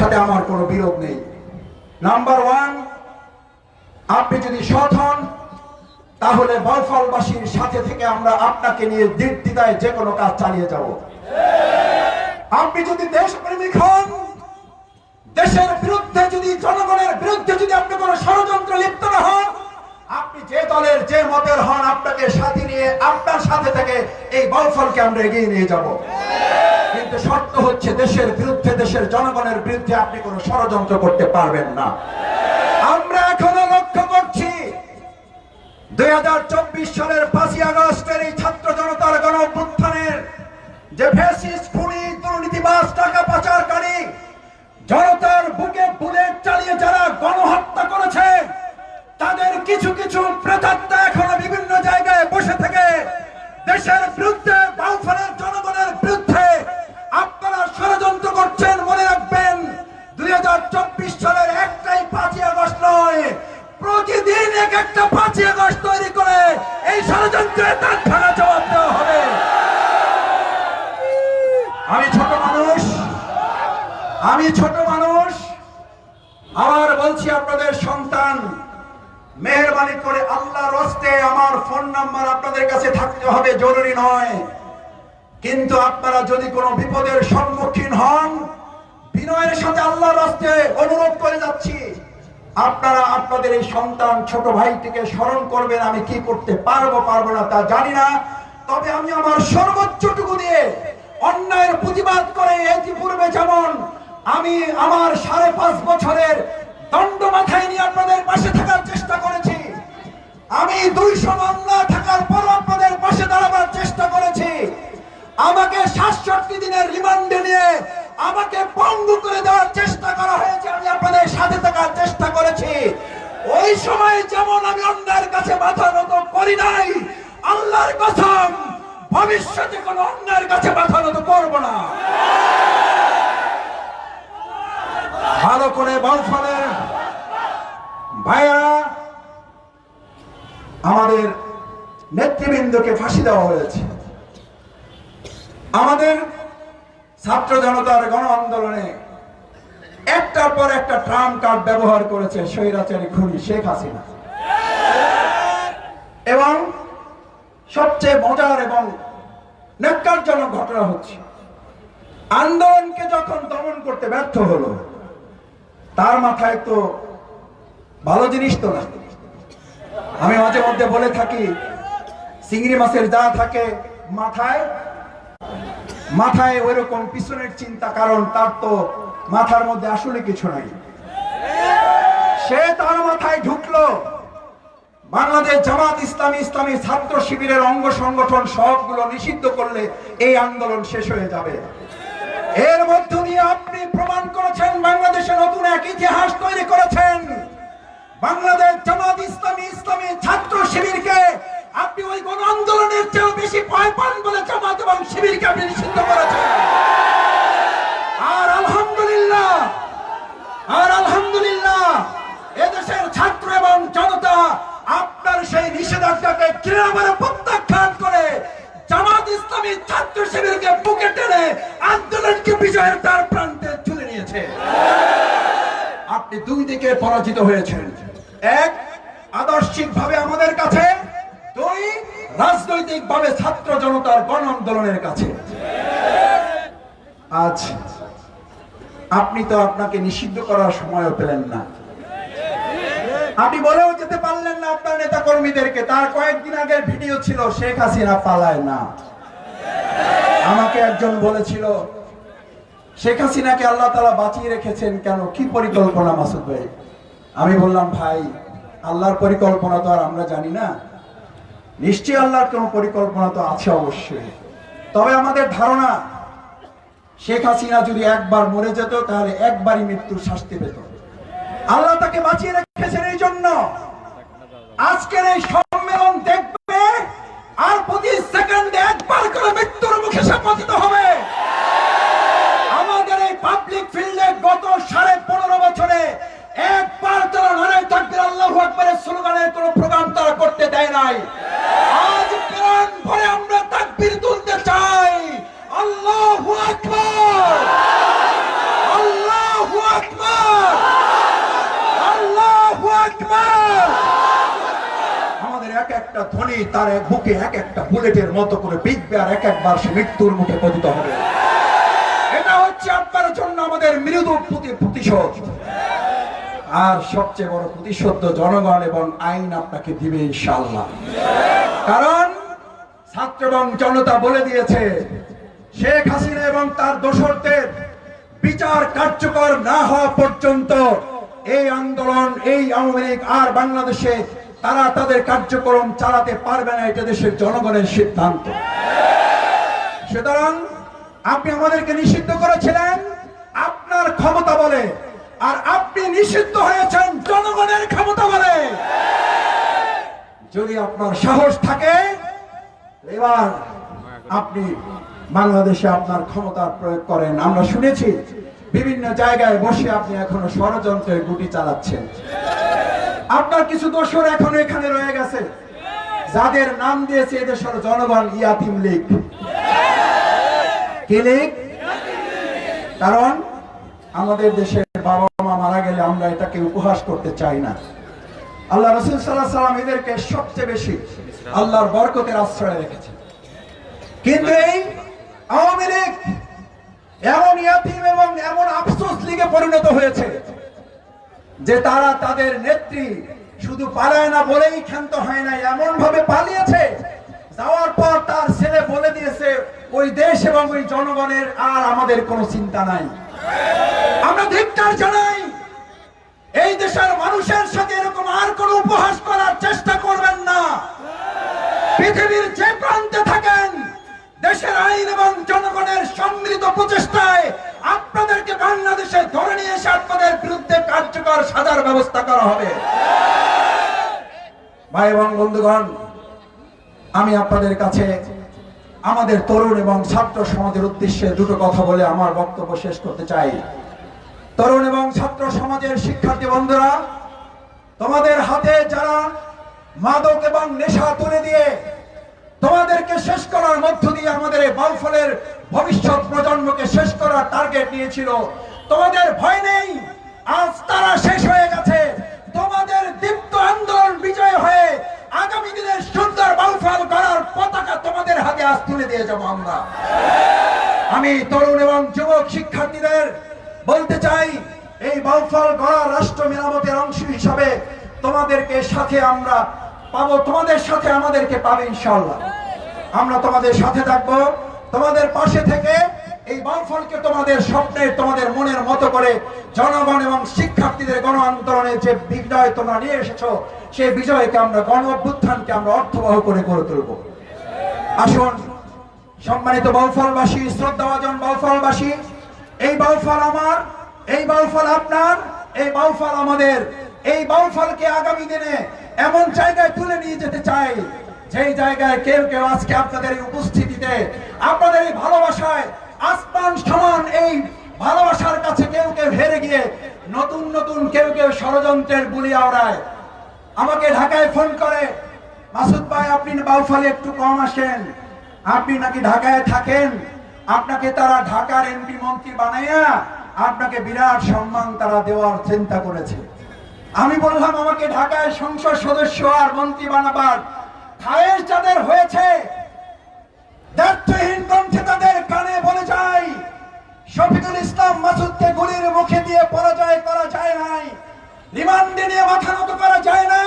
সাথে আমার কোনো বিরোধ নেই। নাম্বার ওয়ান আপনি যদি সৎ হন, তাহলে বলফলবাসীর সাথে থেকে আমরা আপনাকে নিয়ে দিদায় যে কোনো কাজ চালিয়ে যাব। আপনি যদি দেশপ্রেমিক হন, দেশের বিরুদ্ধে যদি, জনগণের বিরুদ্ধে যদি আপনি কোনো ষড়যন্ত্র লিপ্ত না হন, আপনি যে দলের যে মতের হন, আপনাকে সাথে নিয়ে আপনার সাথে থেকে এই বলফলকে আমরা এগিয়ে নিয়ে যাব। কিন্তু শর্ত হচ্ছে দেশের বিরুদ্ধে, দেশের জনগণের বিরুদ্ধে আপনি কোনো ষড়যন্ত্র করতে পারবেন না। আমরা এখনও লক্ষ্য করছি, দুই সালের পাঁচই আগস্টের এই ছাত্র জনতার গণ অভ্যুত্থানের যে ফ্যাসিস্ট খুনি, দুর্নীতিবাজ, টাকা পাচারকারী, জনতার বুকে বুলেট চালিয়ে যারা গণহত্যা করেছে, তাদের কিছু কিছু প্রেতাত্মা এখনও বিভিন্ন জায়গায় বসে থেকে দেশের বিরুদ্ধে বাউফানের জনগণের বিরুদ্ধে আপনারা ষড়যন্ত্র করছেন, মনে রাখবেন, দুই সালের একটাই পাঁচই আগস্ট নয়, প্রতিদিন এক একটা পাঁচই আগস্ট তৈরি করে এই ষড়যন্ত্রে তার ভাঙা জবাব দেওয়া হবে। আমি ছোট মানুষ, আমি ছোট মানুষ, আবার বলছি আপনাদের মেহরবানি করে আল্লাহর হস্তে আমার ফোন নাম্বার আপনাদের কাছে থাকতে হবে, জরুরি নয়। কিন্তু আপনারা যদি কোনো বিপদের সম্মুখীন হন, বিনয়ের সাথে আল্লাহর হস্তে অনুরোধ করে যাচ্ছি। আপনারা আপনাদের এই সন্তান ছোট ভাইটিকে স্মরণ করবেন, আমি কি করতে পারব পারব না তা জানি না। তবে আমি আমার সর্বোচ্চটুকু দিয়ে অন্যায়ের প্রতিবাদ করে ইতিপূর্বে যেমন আমি আমার সাড়ে পাঁচ বছরের দণ্ড মাথায় নিয়ে আপনাদের পাশে আমি দুইশো মামলা থাকার পর আপনাদের পাশে দাঁড়াবার চেষ্টা করেছি। আমাকে সাতষট্টি দিনের রিমান্ডে নিয়ে আমাকে পঙ্গু করে দেওয়ার চেষ্টা করা হয়েছে, আমি আপনাদের সাথে থাকার চেষ্টা করেছি। ওই সময় যেমন আমি অন্যায়ের কাছে মাথা নত করি নাই, আল্লাহর কসম, ভবিষ্যতে কোন অন্যায়ের কাছে মাথা নত করব না। ভালো করে বাউফলের ভাইয়া আমাদের নেতৃবৃন্দকে ফাঁসি দেওয়া হয়েছে। আমাদের ছাত্র জনতার গণ আন্দোলনে একটার পর একটা ট্রাম কার্ড ব্যবহার করেছে স্বৈরাচারী খুনি শেখ হাসিনা। এবং সবচেয়ে মজার এবং ন্যাক্কারজনক ঘটনা হচ্ছে, আন্দোলনকে যখন দমন করতে ব্যর্থ হলো, তার মাথায় তো ভালো জিনিস তো না। আমি মাঝে মধ্যে বলে থাকি, চিংড়ি মাছের যা থাকে মাথায়। মাথায় ওই রকম পিছনের চিন্তা, কারণ তার তো মাথার মধ্যে আসলে কিছু নাই। সে তার মাথায় ঢুকলো। বাংলাদেশ জামাত ইসলামী ইসলামী ছাত্র শিবিরের অঙ্গ সংগঠন সবগুলো নিষিদ্ধ করলে এই আন্দোলন শেষ হয়ে যাবে। এর মধ্য দিয়ে আপনি প্রমাণ করেছেন, বাংলাদেশে নতুন এক ইতিহাস তৈরি করেছেন। বাংলাদেশ জামাত ইসলামী ইসলামী ছাত্র শিবিরকে আপনি ওই গণ আন্দোলনের চেয়েও বেশি ভয় পান বলে জামাত এবং শিবিরকে আপনি নিষিদ্ধ করেছেন। আর আলহামদুলিল্লাহ আর আলহামদুলিল্লাহ, এদেশের ছাত্র এবং জনতা আপনার সেই নিষেধাজ্ঞাকে কিরামারে প্রত্যাখ্যান করে জামাত ইসলামী ছাত্র শিবিরকে বুকে টেনে আন্দোলনকে বিজয়ের তার প্রান্তে তুলে নিয়েছে আপনি দুই দিকে পরাজিত হয়েছেন। এক আদর্শিক ভাবে আমাদের কাছে। দুই রাজনৈতিক ভাবে ছাত্র জনতার গণ আন্দোলনের কাছে। আজ আপনি তো আপনাকে নিষিদ্ধ করার সময়ও পেলেন না। আপনি বলেও যেতে পারলেন না আপনার নেতা কর্মীদেরকে তার কয়েকদিন আগের ভিডিও ছিল, শেখ হাসিনা পালায় না। আমাকে একজন বলেছিল শেখ হাসিনাকে আল্লাহ তালা বাঁচিয়ে রেখেছেন কেন? কি পরিকল্পনা মাসুদ ভাই? আমি বললাম, ভাই, আল্লাহর পরিকল্পনা তো আর আমরা জানি না। নিশ্চয়ই আল্লাহর কোন পরিকল্পনা তো আছে অবশ্যই। তবে আমাদের ধারণা, শেখ হাসিনা যদি একবার মরে যেত, তাহলে একবারই মৃত্যুর শাস্তি পেত। আল্লাহ তাকে বাঁচিয়ে রেখেছেন এই জন্য। আজকের এই সম্মেলন দেখবে, আর প্রতি সেকেন্ডে একবার করে মৃত্যুর মুখে সে হবে। পাবলিক ফিল্ডে গত সাড়ে পনেরো বছরে একবার তারা নারায় থাকবে, আল্লাহ আকবরের স্লোগানের কোন প্রোগ্রাম তারা করতে দেয় নাই। আজ প্রাণ ভরে আমরা তাকবির তুলতে চাই। আল্লাহ আকবর! আল্লাহ আকবর! আল্লাহ আকবর! আমাদের এক একটা ধ্বনি তার এক হুকে এক একটা বুলেটের মতো করে বিগ ব্যার এক একবার সে মৃত্যুর মুখে পতিত হবে। আমাদের মৃদু প্রতি- প্রতিশোধ। আর সবচেয়ে বড় প্রতিশোধ জনগণ এবং আইন আপনাকে দিবে ইনশাল্লাহ কারণ ছাত্র এবং জনতা বলে দিয়েছে, শেখ হাসিনা এবং তার দোসরদের বিচার কার্যকর না হওয়া পর্যন্ত এই আন্দোলন, এই আওয়ামী লীগ আর বাংলাদেশে তারা তাদের কার্যক্রম চালাতে পারবে না, এটা দেশের জনগণের সিদ্ধান্ত। সুতরাং আপনি আমাদেরকে নিষিদ্ধ করেছিলেন ক্ষমতা বলে, আর আপনি নিষিদ্ধ হয়েছেন জনগণের ক্ষমতা বলে। যদি আপনার সাহস থাকে, এবার আপনি বাংলাদেশে আপনার ক্ষমতার প্রয়োগ করেন। আমরা শুনেছি, বিভিন্ন জায়গায় বসে আপনি এখনও ষড়যন্ত্রের গুটি চালাচ্ছেন। আপনার কিছু দোষর এখনও এখানে রয়ে গেছে। যাদের নাম দিয়েছে এদেশের জনগণ ইয়াতিম লীগ। কি লীগ? কারণ আমাদের দেশের বাবা মা মারা গেলে আমরা এটাকে উপহাস করতে চাই না। আল্লাহ রসুল সাল্লাহ সাল্লাম এদেরকে সবচেয়ে বেশি আল্লাহর বরকতের আশ্রয় রেখেছে কিন্তু এই আওয়ামী লীগ এমন ইয়াতিম এবং এমন আফসোস লীগে পরিণত হয়েছে যে তারা তাদের নেত্রী শুধু পালায় না বলেই ক্ষান্ত হয় না এমন ভাবে পালিয়েছে। যাওয়ার পর তার ছেলে বলে দিয়েছে, ওই দেশ এবং ওই জনগণের আর আমাদের কোনো চিন্তা নাই। আমরা ধিক্কার জানাই, এই দেশের মানুষের সাথে এরকম আর কোনো উপহাস করার চেষ্টা করবেন না। পৃথিবীর যে প্রান্তে থাকেন, দেশের আইন এবং জনগণের সম্মিলিত প্রচেষ্টায় আপনাদেরকে বাংলাদেশে ধরে নিয়ে এসে আপনাদের বিরুদ্ধে কার্যকর সাজার ব্যবস্থা করা হবে। ভাই এবং বন্ধুগণ, আমি আপনাদের কাছে আমাদের তরুণ এবং ছাত্র সমাজের উদ্দেশ্যে দুটো কথা বলে আমার বক্তব্য শেষ করতে চাই। তরুণ এবং ছাত্র সমাজের শিক্ষার্থী বন্ধুরা, তোমাদের হাতে যারা মাদক এবং নেশা তুলে দিয়ে তোমাদেরকে শেষ করার মধ্য দিয়ে আমাদের এই বাউফলের ভবিষ্যৎ প্রজন্মকে শেষ করার টার্গেট নিয়েছিল, তোমাদের ভয় নেই, আজ তারা শেষ হয়ে গেছে। তোমাদের দীপ্ত আন্দোলন বিজয় হয়ে আগামী দিনের সুন্দর বাউফল করার পতাকা তোমাদের হাতে আজ তুলে দিয়ে যাব আমরা আমি তরুণ এবং যুবক শিক্ষার্থীদের বলতে চাই, এই বাউফল গড়া রাষ্ট্র মেরামতের অংশ হিসাবে তোমাদেরকে সাথে আমরা পাবো, তোমাদের সাথে আমাদেরকে পাবে ইনশাল্লাহ আমরা তোমাদের সাথে থাকব, তোমাদের পাশে থেকে এই বাউফলকে তোমাদের স্বপ্নের তোমাদের মনের মতো করে জনগণ এবং শিক্ষার্থীদের গণ আন্দোলনের যে বিজয় তোমরা নিয়ে এসেছ, সেই বিজয়কে আমরা গণ অভ্যুত্থানকে আমরা অর্থবহ করে গড়ে তুলবো। আসুন সম্মানিত বাউফলবাসী, শ্রদ্ধাভাজন বাউফলবাসী, এই বাউফল আমার, এই বাউফল আপনার, এই বাউফল আমাদের। এই বাউফলকে আগামী দিনে এমন জায়গায় তুলে নিয়ে যেতে চাই, যেই জায়গায় কেউ কেউ আজকে আপনাদের এই উপস্থিতিতে, আপনাদের এই ভালোবাসায় আসমান সমান এই ভালোবাসার কাছে কেউ কেউ হেরে গিয়ে নতুন নতুন কেউ কেউ ষড়যন্ত্রের বুলি আওড়ায়। আমাকে ঢাকায় ফোন করে, মাসুদ ভাই, আপনি বাউফলে একটু কম আসেন। আপনি নাকি ঢাকায় থাকেন? আপনাকে তারা ঢাকার এমপি মন্ত্রী বানাইয়া আপনাকে বিরাট সম্মান তারা দেওয়ার চিন্তা করেছে। আমি বললাম, আমাকে ঢাকায় সংসদ সদস্য আর মন্ত্রী বানাবার খায়ের যাদের হয়েছে, দায়িত্বহীন কণ্ঠে তাদের কানে বলে যায় শফিকুল ইসলাম মাসুদকে গুলির মুখে দিয়ে পরাজয় করা যায় নাই, রিমান্ডে নিয়ে মাথা নত করা যায় নাই।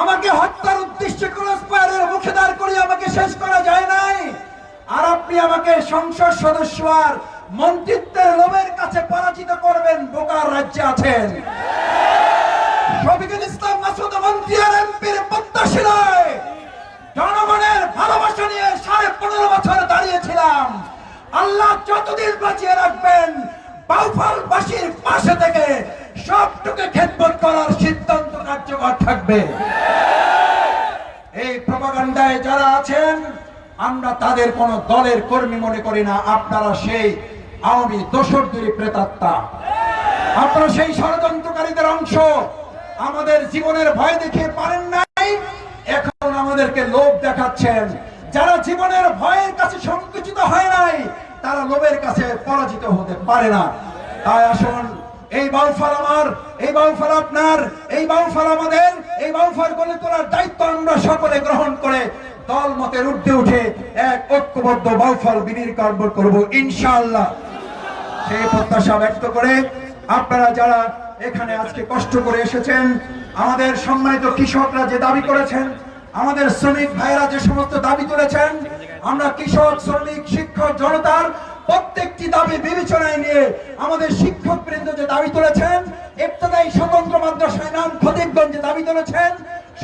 আমাকে হত্যার উদ্দেশ্যে ক্রস মুখে দাঁড় করিয়ে আমাকে শেষ করা যায় নাই। আর আপনি আমাকে সংসদ সদস্য আর মন্ত্রিত্বের লোভের কাছে পরাজিত করবেন, বোকার রাজ্যে আছেন। শফিকুল ইসলাম মাসুদ মন্ত্রী আর এমপির প্রত্যাশী নয়। জনগণের ভালোবাসা নিয়ে সাড়ে পনেরো বছর দাঁড়িয়েছিলাম। আল্লাহ যতদিন বাঁচিয়ে রাখবেন, বাউফলবাসীর পাশে থেকে সবটুকু খেদমত করার সিদ্ধান্ত কার্যকর থাকবে। এই প্রপাগান্ডায় যারা আছেন, আমরা তাদের কোন দলের কর্মী মনে করি না। আপনারা সেই আওয়ামী দোসরদুরি প্রেতাত্মা। আপনারা সেই ষড়যন্ত্রকারীদের অংশ। আমাদের জীবনের ভয় দেখিয়ে পারেন নাই। এখন আমাদেরকে লোভ দেখাচ্ছেন। যারা জীবনের ভয়ের কাছে সংকুচিত হয় নাই, তারা লোভের কাছে পরাজিত হতে পারে না। তাই আসুন এই বাউফল আমার, এই বাউফল আপনার, এই বাউফল আমাদের, এই বাউফল গড়ে তোলার দায়িত্ব আমরা সকলে গ্রহণ করে দল মতের ঊর্ধ্বে উঠে এক ঐক্যবদ্ধ বাউফল বিনির কার্য করব ইনশাআল্লাহ। সেই প্রত্যাশা ব্যক্ত করে আপনারা যারা এখানে আজকে কষ্ট করে এসেছেন, আমাদের সম্মানিত কৃষকরা যে দাবি করেছেন, আমাদের শ্রমিক ভাইরা যে সমস্ত দাবি তুলেছেন, আমরা কৃষক, শ্রমিক, শিক্ষক, জনতার প্রত্যেকটি দাবি বিবেচনায় নিয়ে আমাদের শিক্ষক বৃন্দ যে দাবি তুলেছেন, ইবতদায়ী স্বতন্ত্র মাদ্রাসায় নাম খতিবগঞ্জ যে দাবি তুলেছেন,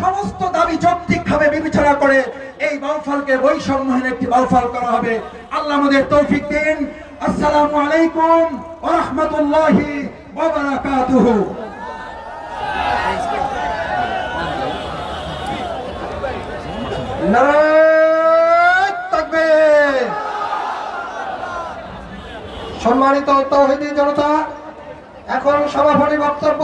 সমস্ত দাবি যৌক্তিকভাবে বিবেচনা করে এই বাউফলকে বৈষম্যহীন একটি বাউফল করা হবে। আল্লাহ আমাদের তৌফিক দিন। আসসালামু আলাইকুম ওয়া রাহমাতুল্লাহি ওয়া বারাকাতুহু। নারায়ণ তাকবীর সম্মানিত তৌহিদি জনতা এখন সভাপতি বক্তব্য